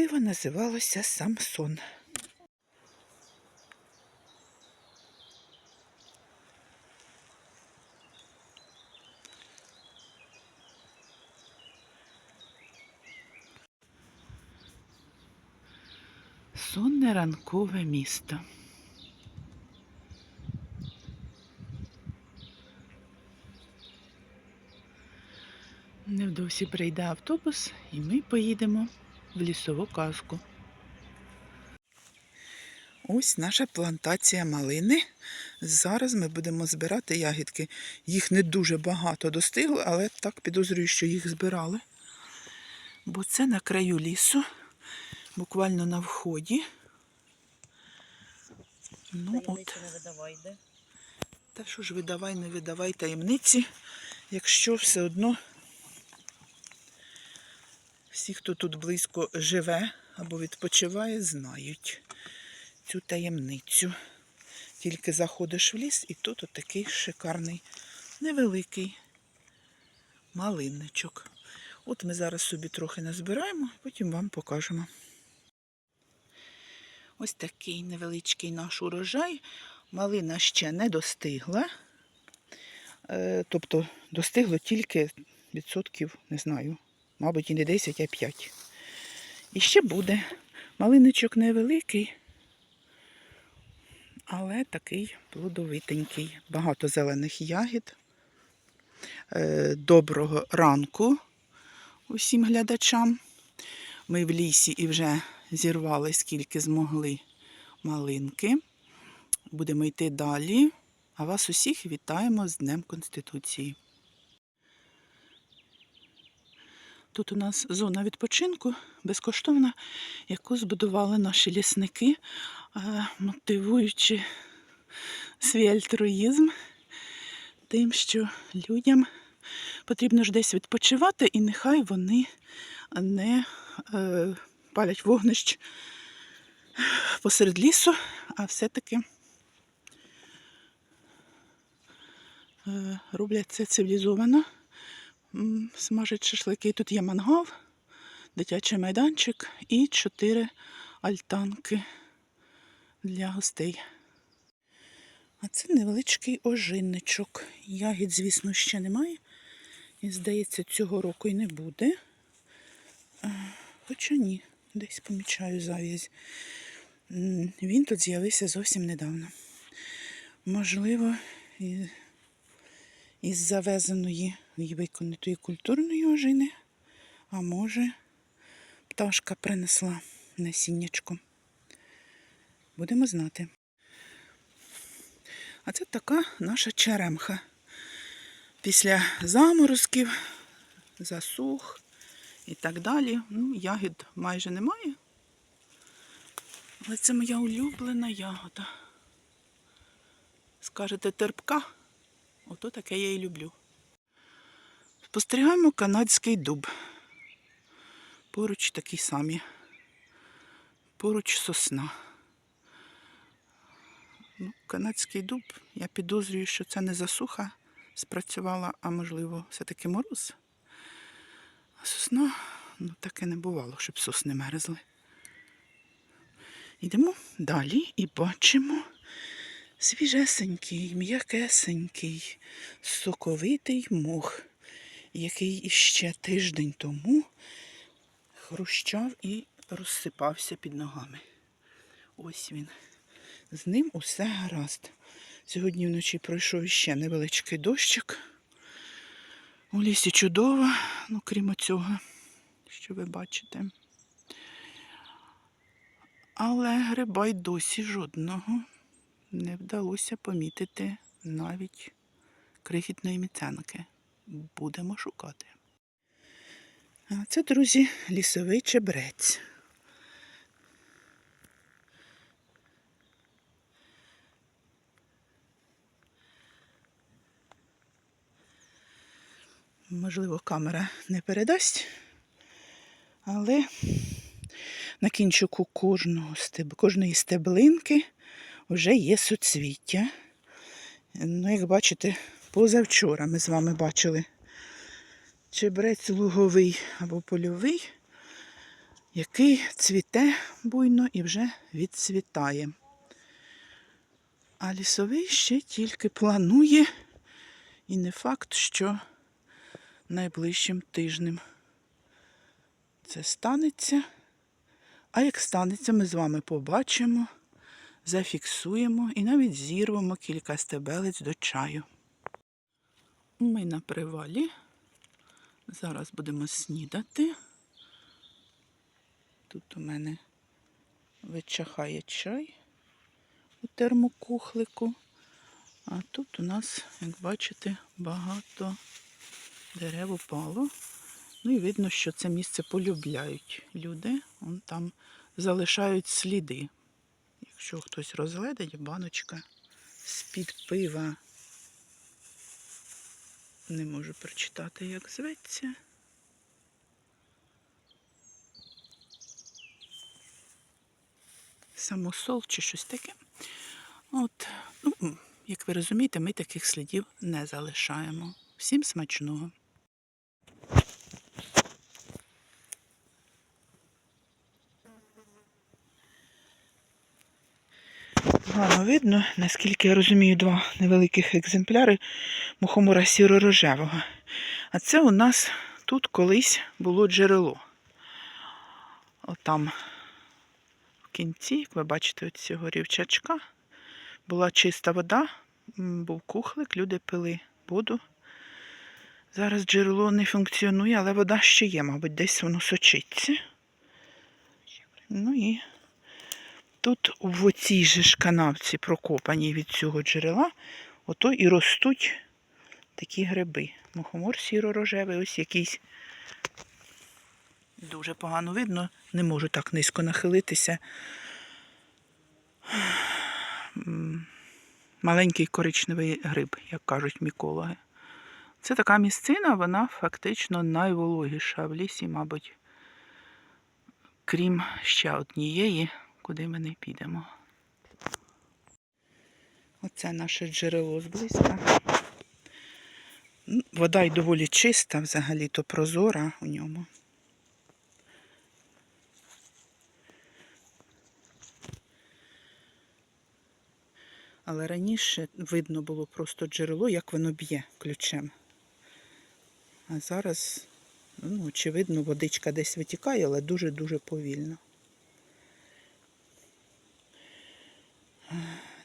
пиво називалося Самсон. Сонне ранкове місто. Невдовзі прийде автобус, і ми поїдемо в лісову казку. Ось наша плантація малини. Зараз ми будемо збирати ягідки. Їх не дуже багато достигло, але так підозрюю, що їх збирали. Бо це на краю лісу, буквально на вході. Ну, от. Та що ж видавай, не видавай таємниці, якщо все одно всі, хто тут близько живе або відпочиває, знають цю таємницю. Тільки заходиш в ліс, і тут отакий шикарний, невеликий малинничок. От ми зараз собі трохи назбираємо, потім вам покажемо. Ось такий невеличкий наш урожай. Малина ще не достигла. Е, Тобто достигло тільки відсотків, не знаю, мабуть, і не 10, а 5. І ще буде. Малиничок невеликий, але такий плодовитенький. Багато зелених ягід. Е, Доброго ранку усім глядачам. Ми в лісі і вже зірвали скільки змогли малинки. Будемо йти далі. А вас усіх вітаємо з Днем Конституції. Тут у нас зона відпочинку безкоштовна, яку збудували наші лісники, е, мотивуючи свій альтруїзм тим, що людям потрібно ж десь відпочивати, і нехай вони не е, палять вогнищ посеред лісу, а все-таки е, роблять це цивілізовано. М, Смажать шашлики. Тут є мангал, дитячий майданчик і чотири альтанки для гостей. А це невеличкий ожинничок. Ягід, звісно, ще немає. І, здається, цього року і не буде. Хоча ні, десь помічаю зав'язь. Він тут з'явився зовсім недавно. Можливо, і- із завезеної виконатої культурної ожини, а може, пташка принесла насіннячко. Будемо знати. А це така наша черемха. Після заморозків, засух і так далі. Ну, ягід майже немає. Але це моя улюблена ягода. Скажете, терпка? Ото таке я і люблю. Спостерігаємо канадський дуб. Поруч такі самі. Поруч сосна. Ну, канадський дуб, я підозрюю, що це не засуха спрацювала, а можливо, все-таки мороз. А сосна, ну таке не бувало, щоб сосни мерзли. Йдемо далі і бачимо свіжесенький, м'якесенький, соковитий мох, який іще тиждень тому хрущав і розсипався під ногами. Ось він. З ним усе гаразд. Сьогодні вночі пройшов іще невеличкий дощик. У лісі чудово, ну крім цього, що ви бачите. Але гриба й досі жодного не вдалося помітити навіть крихітної міценки. Будемо шукати. А це, друзі, лісовий чебрець. Можливо, камера не передасть, але на кінчику кожного стеб... кожної стеблинки вже є суцвіття. Ну, як бачите, позавчора ми з вами бачили чебрець луговий або польовий. який цвіте буйно і вже відцвітає. А лісовий ще тільки планує, і не факт, що найближчим тижнем це станеться. А як станеться, ми з вами побачимо, зафіксуємо і навіть зірвемо кілька стебелець до чаю. Ми на привалі. Зараз будемо снідати. Тут у мене вичахає чай у термокухлику. А тут у нас, як бачите, багато дерев упало. Ну і видно, що це місце полюбляють люди. Вон там залишають сліди. Якщо хтось розглядить, баночка з-під пива. Не можу прочитати, як зветься. Самосол чи щось таке. От, ну, як ви розумієте, ми таких слідів не залишаємо. Всім смачного. Видно, наскільки я розумію, два невеликих екземпляри мухомора сіро-рожевого. А це у нас тут колись було джерело. Отам в кінці, як ви бачите, от цього рівчачка була чиста вода, був кухлик, люди пили воду. Зараз джерело не функціонує, але вода ще є, мабуть, десь воно сочиться. Ну і тут в цій же ж канавці, прокопаній від цього джерела, ото і ростуть такі гриби. Мухомор сіро-рожевий, ось якийсь дуже погано видно, не можу так низько нахилитися. Маленький коричневий гриб, як кажуть мікологи. Це така місцина, вона фактично найвологіша в лісі, мабуть, крім ще однієї, куди ми не підемо. Оце наше джерело зблизька. Вода й доволі чиста, взагалі-то прозора у ньому. Але раніше видно було просто джерело, як воно б'є ключем. А зараз, ну, очевидно, водичка десь витікає, але дуже-дуже повільно.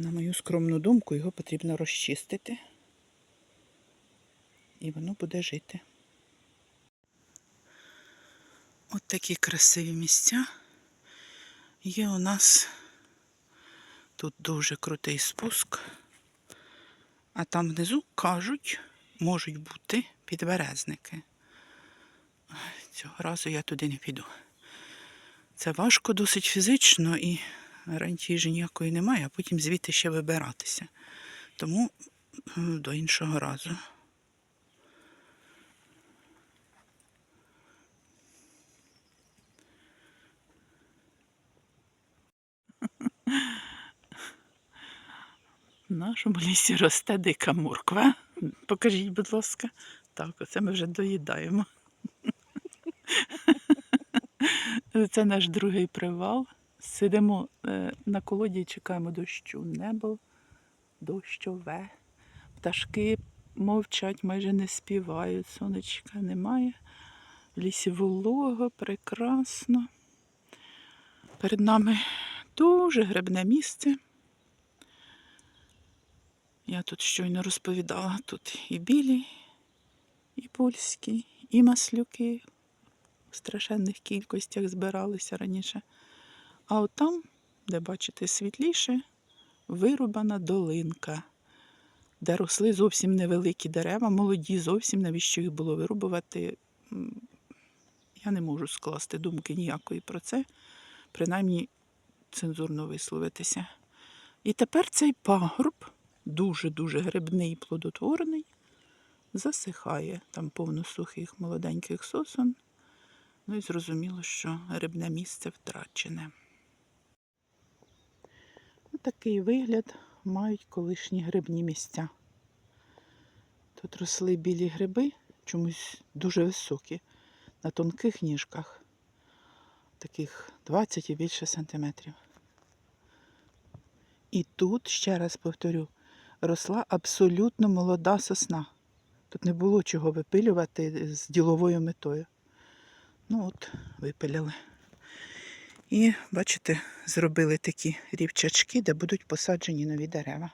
На мою скромну думку, його потрібно розчистити. І воно буде жити. От такі красиві місця. Є у нас тут дуже крутий спуск. А там внизу кажуть, можуть бути підберезники. Цього разу я туди не піду. Це важко досить фізично і гарантії ж ніякої немає, а потім звідти ще вибиратися. Тому е, до іншого разу. В нашому лісі росте дика морква. Покажіть, будь ласка. Так, оце ми вже доїдаємо. Це наш другий привал. Сидимо е, на колоді і чекаємо дощу. Небо дощове. Пташки мовчать, майже не співають, сонечка немає. В лісі волого, прекрасно. Перед нами дуже грибне місце. Я тут щойно розповідала, тут і білі, і польські, і маслюки в страшенних кількостях збиралися раніше. А от там, де бачите світліше, вирубана долинка, де росли зовсім невеликі дерева, молоді, зовсім навіщо їх було вирубувати. Я не можу скласти думки ніякої про це, принаймні цензурно висловитися. І тепер цей пагорб, дуже-дуже грибний і плодотворний, засихає. Там повно сухих молоденьких сосон. Ну і зрозуміло, що грибне місце втрачене. Такий вигляд мають колишні грибні місця. Тут росли білі гриби, чомусь дуже високі, на тонких ніжках. таких 20 і більше сантиметрів. І тут, ще раз повторю, росла абсолютно молода сосна. Тут не було чого випилювати з діловою метою. Ну от, випиляли. І, бачите, зробили такі рівчачки, де будуть посаджені нові дерева.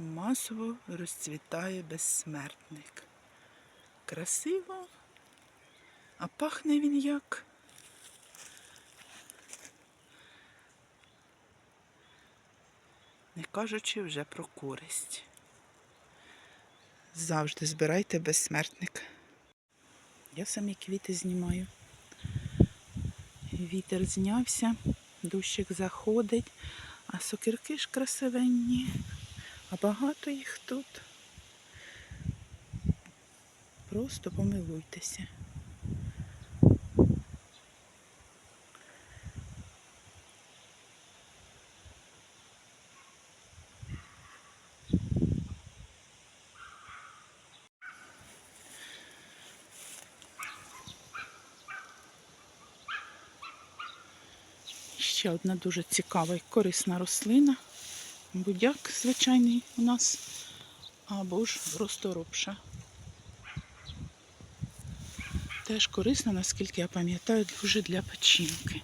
Масово розцвітає безсмертник. Красиво, а пахне він як. Не кажучи вже про користь. Завжди збирайте безсмертник. Я самі квіти знімаю. Вітер знявся, дощик заходить, а сокирки ж красивенні. А багато їх тут. Просто помилуйтеся. Ще одна дуже цікава і корисна рослина. Будяк звичайний у нас, або ж розторопша. Теж корисна, наскільки я пам'ятаю, дуже для печінки.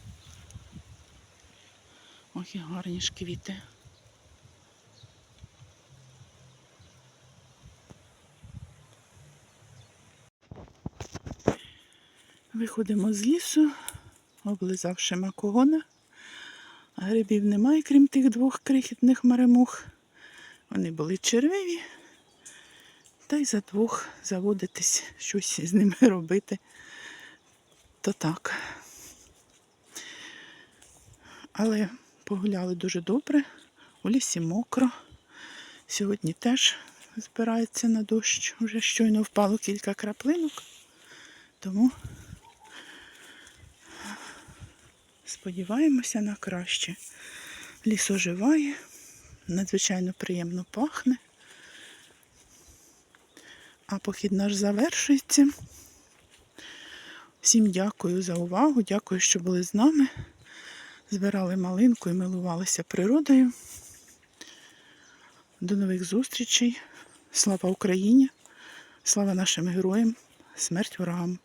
Ох, і гарні ж квіти. Виходимо з лісу, облизавши макогона. Грибів немає, крім тих двох крихітних маремух. Вони були червиві. Та й за двох заводитись, щось з ними робити. То так. Але погуляли дуже добре. У лісі мокро. Сьогодні теж збирається на дощ. Вже щойно впало кілька краплинок. Тому Сподіваємося на краще. Ліс оживає, надзвичайно приємно пахне. А похід наш завершується. Всім дякую за увагу, дякую, що були з нами. Збирали малинку і милувалися природою. До нових зустрічей. Слава Україні! Слава нашим героям! Смерть ворогам!